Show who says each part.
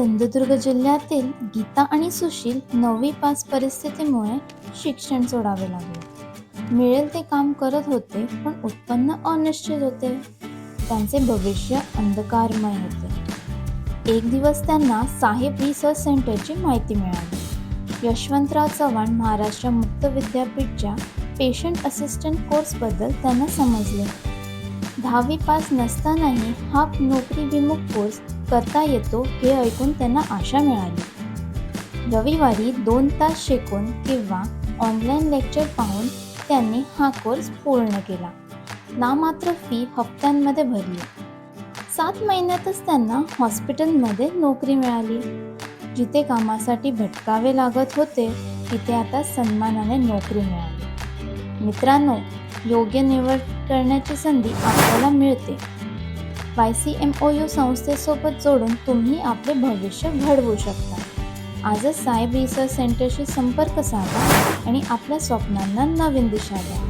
Speaker 1: सिंधुदुर्ग जिल्ह्यातील गीता आणि सुशील नववी पास परिस्थितीमुळे शिक्षण सोडावे लागले. मिळेल ते काम करत होते पण उत्पन्न अनिश्चित होते. त्यांचे भविष्य अंधकारमय होते. एक दिवस त्यांना साहेब रिसर्च सेंटरची माहिती मिळाली. यशवंतराव चव्हाण महाराष्ट्र मुक्त विद्यापीठच्या पेशंट असिस्टंट कोर्सबद्दल त्यांना समजले. दहावी पास नसतानाही हा नोकरीभिमुख कोर्स करता येतो हे ऐकून त्यांना आशा मिळाली. रविवारी दोन तास शिकून किंवा ऑनलाईन लेक्चर पाहून त्यांनी हा कोर्स पूर्ण केला. नामात्र फी हप्त्यांमध्ये भरली. सात महिन्यातच त्यांना हॉस्पिटलमध्ये नोकरी मिळाली. जिथे कामासाठी भटकावे लागत होते तिथे आता सन्मानाने नोकरी मिळाली. मित्रांनो योग्य निवड करण्याची संधी आपल्याला मिळते. Y C M O U संस्थेसोबत जोडून तुम्ही आपले भविष्य घडवू शकता. आजच साहेब रिसर्च सेंटरशी संपर्क साधा आणि आपल्या स्वप्नांना नवीन दिशा द्या.